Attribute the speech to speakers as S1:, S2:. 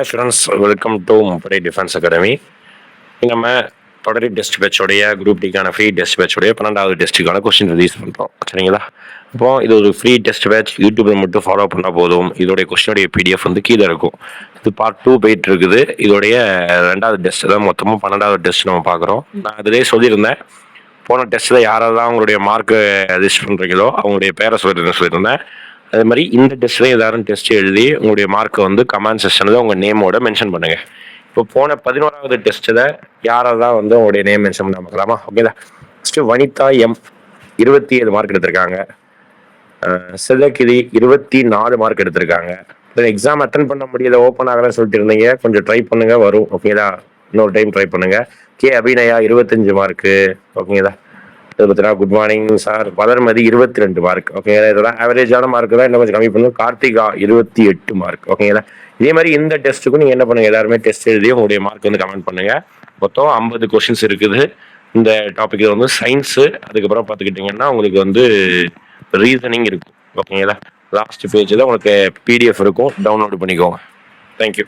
S1: Hi friends welcome to முப்படை defence academy நம்ம தொடரி டெஸ்ட் பேட்சோடைய குரூப் டிக்கான ஃப்ரீ டெஸ்ட் பேட்சோடைய பன்னெண்டாவது டெஸ்ட்டுக்கான கொஸ்டின் ரிலீஸ் பண்ணுறோம் சரிங்களா? இப்போ இது ஒரு ஃப்ரீ டெஸ்ட் பேட்ச் யூடியூப்பில் மட்டும் ஃபாலோ பண்ணால் போதும். இதோடைய கொஸ்டினுடைய பிடிஎஃப் வந்து கீழே இருக்கும். இது பார்ட் டூ போயிட்டு இருக்குது. இதோடைய ரெண்டாவது டெஸ்ட் தான் மொத்தமாக பன்னெண்டாவது டெஸ்ட் நம்ம பார்க்குறோம். நான் அதிலே சொல்லியிருந்தேன். போன டெஸ்ட்டில் யாரெல்லாம் அவங்களுடைய மார்க்கு லிஸ்ட் பண்ணுறீங்களோ அவங்களுடைய பேரை சொல்லியிருந்தேன் சொல்லியிருந்தேன். அதே மாதிரி இந்த டெஸ்ட்லேயும் ஏதாவது டெஸ்ட் எழுதி உங்களுடைய மார்க்கை வந்து கமெண்ட் செக்ஷனில் உங்கள் நேமோட மென்ஷன் பண்ணுங்கள் இப்போ போன பதினோராவது டெஸ்ட்டில் யாரெல்லாம் வந்து உங்களுடைய நேம் மென்ஷன் பண்ண பார்க்கலாமா? ஓகேதா ஃபஸ்ட்டு வனிதா எம் இருபத்தி ஏழு மார்க் எடுத்திருக்காங்க. சிதகிரி இருபத்தி நாலு மார்க் எடுத்திருக்காங்க. எக்ஸாம் அட்டன் பண்ண முடியல ஓப்பன் ஆகலன்னு சொல்லிட்டு இருந்தீங்க. கொஞ்சம் ட்ரை பண்ணுங்க வரும். ஓகேதா இன்னொரு டைம் ட்ரை பண்ணுங்க. கே அபிநயா இருபத்தஞ்சு மார்க்கு ஓகேங்களா இது பார்த்தீங்கன்னா குட் மார்னிங் சார் வளர்மதி இருபத்தி ரெண்டு மார்க் ஓகேங்களா இதெல்லாம் ஆவரேஜான மார்க் தான் இன்னும் கொஞ்சம் கம்மி பண்ணும் கார்த்திகா இருபத்தி எட்டு மார்க் ஓகேங்களா இதே மாதிரி இந்த டெஸ்ட்டுக்கும் நீங்கள் என்ன பண்ணுங்க? எல்லாருமே டெஸ்ட் எழுதி உங்களுடைய மார்க் வந்து கமெண்ட் பண்ணுங்க. மொத்தம் ஐம்பது கொஷின்ஸ் இருக்குது. இந்த டாபிக் வந்து சயின்ஸு அதுக்கப்புறம் பார்த்துக்கிட்டிங்கன்னா உங்களுக்கு வந்து ரீசனிங் இருக்கும். ஓகேங்களா லாஸ்ட் பேஜில் உங்களுக்கு பிடிஎஃப் இருக்கும். டவுன்லோட் பண்ணிக்கோங்க. தேங்க்யூ